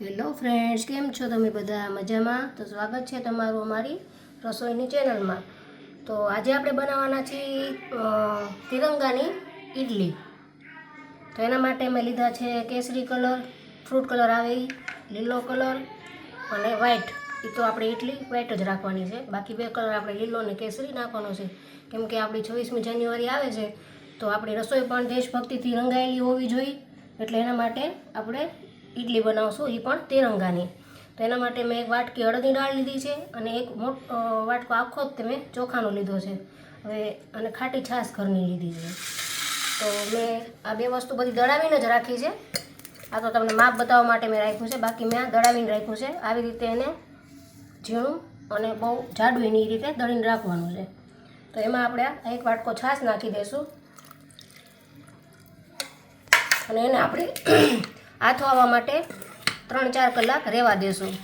Hello friends, કેમ છો તમે બધા? મજામાં? તો સ્વાગત છે તમારું અમારી રસોઈની ચેનલમાં. તો આજે આપણે બનાવવાના છીએ તિરંગાની ઈડલી. તો એના માટે મેં લીધા છે કેસરી કલર, ફ્રૂટ કલર આવે લીલો કલર અને વ્હાઈટ. એ તો આપણે ઇડલી વ્હાઈટ જ રાખવાની છે. બાકી બે કલર આપણે લીલો અને કેસરી નાખવાનો છે. કેમ કે આપણી છવ્વીસમી જાન્યુઆરી આવે છે, તો આપણી રસોઈ પણ દેશભક્તિથી રંગાયેલી હોવી જોઈએ. એટલે એના માટે આપણે ઇડલી બનાવશું એ પણ તિરંગાની. તો એના માટે મેં એક વાટકી અડદની દાળ લીધી છે અને એક મોટો વાટકો આખો જ મેં ચોખાનો લીધો છે. હવે અને ખાટી છાશ ઘરની લીધી છે. તો મેં આ બે વસ્તુ બધી દળાવીને જ રાખી છે. આ તો તમને માપ બતાવવા માટે મેં રાખ્યું છે. બાકી મેં દળાવીને રાખ્યું છે. આવી રીતે એને ઝીણું અને બહુ જાડું એની રીતે દળીને રાખવાનું છે. તો એમાં આપણે એક વાટકો છાશ નાખી દઈશું અને એને આપણે આથવાવા માટે ત્રણ ચાર કલાક રહેવા દેશું.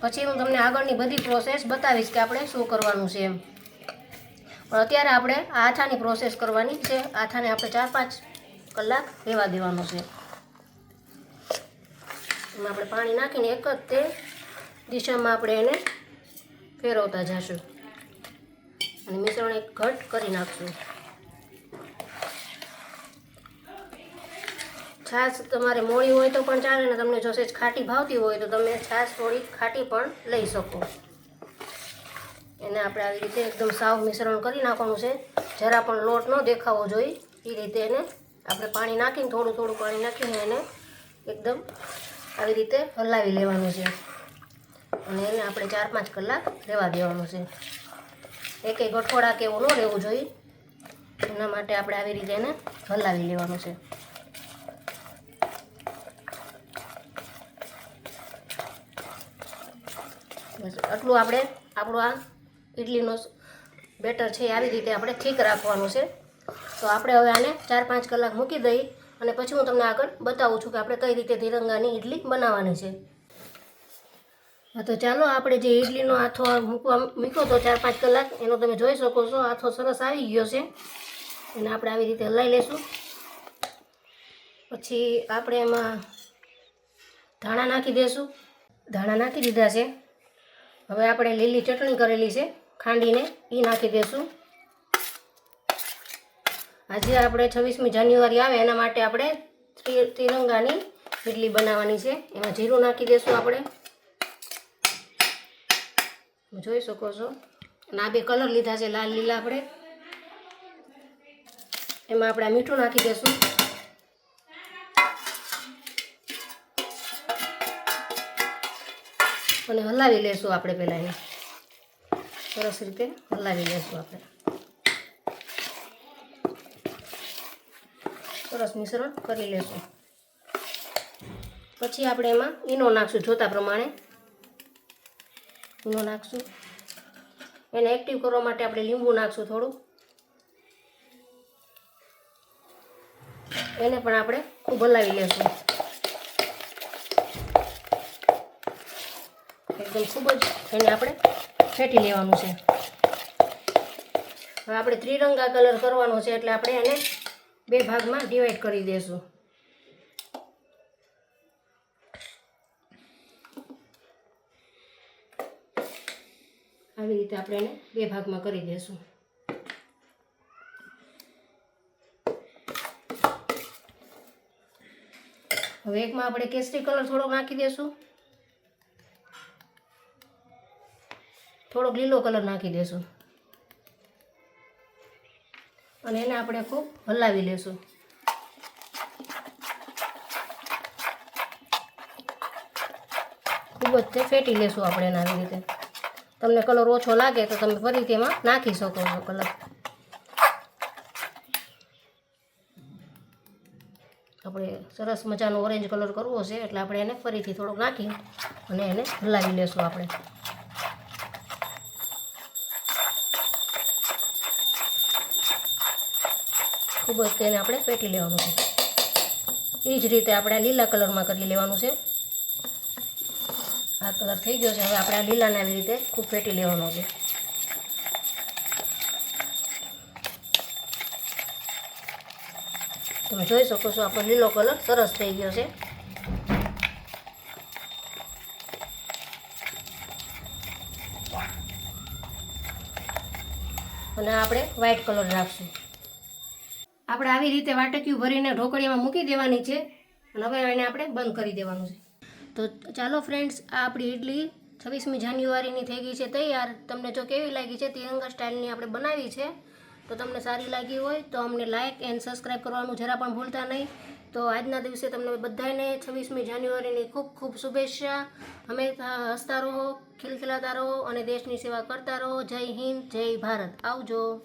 પછી હું તમને આગળની બધી પ્રોસેસ બતાવીશ કે આપણે શું કરવાનું છે એમ. પણ અત્યારે આપણે આથાની પ્રોસેસ કરવાની છે. આથાને આપણે ચાર પાંચ કલાક રહેવા દેવાનું છે. એમાં આપણે પાણી નાખીને એક જ તે દિશામાં આપણે એને ફેરવતા જશું. અને મિશ્રણ એક ઘટ કરી નાખશું. છાશ તમારે મોળી હોય તો પણ ચાલે ને તમને જો સેજ ખાટી ભાવતી હોય તો તમે છાશ થોડી ખાટી પણ લઈ શકો. એને આપણે આવી રીતે એકદમ સાવ મિશ્રણ કરી નાખવાનું છે. જરા પણ લોટ ન દેખાવો જોઈએ. એ રીતે એને આપણે પાણી નાખીને, થોડું થોડું પાણી નાખીને એને એકદમ આવી રીતે હલાવી લેવાનું છે. અને એને આપણે ચાર પાંચ કલાક રહેવા દેવાનું છે. એક એક અઠવાડા કે એવું ન રહેવું જોઈએ. એના માટે આપણે આવી રીતે એને હલાવી લેવાનું છે. બસ આટલું આપણે, આપણું આ ઇડલીનો બેટર છે આવી રીતે આપણે ઠીક રાખવાનું છે. તો આપણે હવે આને ચાર પાંચ કલાક મૂકી દઈ અને પછી હું તમને આગળ બતાવું છું કે આપણે કઈ રીતે તિરંગાની ઇડલી બનાવવાની છે. હા, તો ચાલો આપણે જે ઇડલીનો આથો મૂકવા મૂક્યો તો ચાર પાંચ કલાક, એનો તમે જોઈ શકો છો, આથો સરસ આવી ગયો છે. એને આપણે આવી રીતે હલાવી લઈશું પછી આપણે એમાં ધાણા નાખી દઈશું ધાણા નાખી દીધા છે. હવે આપણે લીલી ચટણી કરેલી છે, ખાંડીને એ નાખી દઈશું આજે આપણે છવ્વીસમી જાન્યુઆરી આવે, એના માટે આપણે ત્રિ- તિરંગાની ઇડલી બનાવવાની છે. એમાં જીરું નાખી દઈશું આપણે. જોઈ શકો છો. અને આ બે કલર લીધા છે, લાલ લીલા આપણે. એમાં આપણે મીઠું નાખી દઈશું અને હલાવી લેશું આપણે પહેલાં એને. સરસ રીતે હલાવી લેશું આપણે. સરસ મિશ્રણ કરી લેશું. પછી આપણે એમાં ઈનો નાખશું જોતા પ્રમાણે. ઈનો નાખશું. એને એક્ટિવ કરવા માટે આપણે લીંબુ નાખશું થોડું. એને પણ આપણે ખૂબ હલાવી લેશું. એકદમ ખૂબ જ એને આપણે ફેંટી લેવાનું છે. હવે આપણે ત્રિરંગા કલર કરવાનો છે એટલે આપણે એને બે ભાગમાં ડિવાઈડ કરી દઈશું આવી રીતે આપણે એને બે ભાગમાં કરી દઈશું હવે એકમાં આપણે કેસરી કલર થોડોક નાખી દઈશું થોડોક લીલો કલર નાખી દેશું. અને એને આપણે ખૂબ હલાવી લેશું. ખૂબ જ તે ફેટી લેશું આપણે એને આવી રીતે. તમને કલર ઓછો લાગે તો તમે ફરીથી એમાં નાખી શકો છો કલર. આપણે સરસ મજાનો ઓરેન્જ કલર કરવો છે એટલે આપણે એને ફરીથી થોડોક નાખી અને એને હલાવી લેશું આપણે. ખૂબ જ તેને આપણે ફેટી લેવાનું છે. એ જ રીતે આપણે લીલા કલરમાં કરી લેવાનું છે. આ કલર થઈ ગયો છે. હવે આપણે આ લીલાને આવી રીતે ખૂબ ફેટી લેવાનો છે. તમે જોઈ શકો છો, આપણો લીલો કલર સરસ થઈ ગયો છે. અને આપણે વ્હાઈટ કલર રાખશું. આપણે આવી રીતે વાટકીયું ભરીને ઢોકળીમાં મૂકી દેવાની છે અને હવે એને આપણે બંધ કરી દેવાનું છે. તો ચાલો ફ્રેન્ડ્સ આ આપણી ઇડલી છવ્વીસમી જાન્યુઆરીની થઈ ગઈ છે તૈયાર. તમને જો કેવી લાગી છે, તિરંગા સ્ટાઇલની આપણે બનાવી છે, તો તમને સારી લાગી હોય તો અમને લાઇક એન્ડ સબસ્ક્રાઈબ કરવાનું જરા પણ ભૂલતા નહીં. તો આજના દિવસે તમને બધાને છવ્વીસમી જાન્યુઆરીની ખૂબ ખૂબ શુભેચ્છા. હંમેશા હસતા રહો, ખિલખિલાતા રહો અને દેશની સેવા કરતા રહો. જય હિન્દ, જય ભારત. આવજો.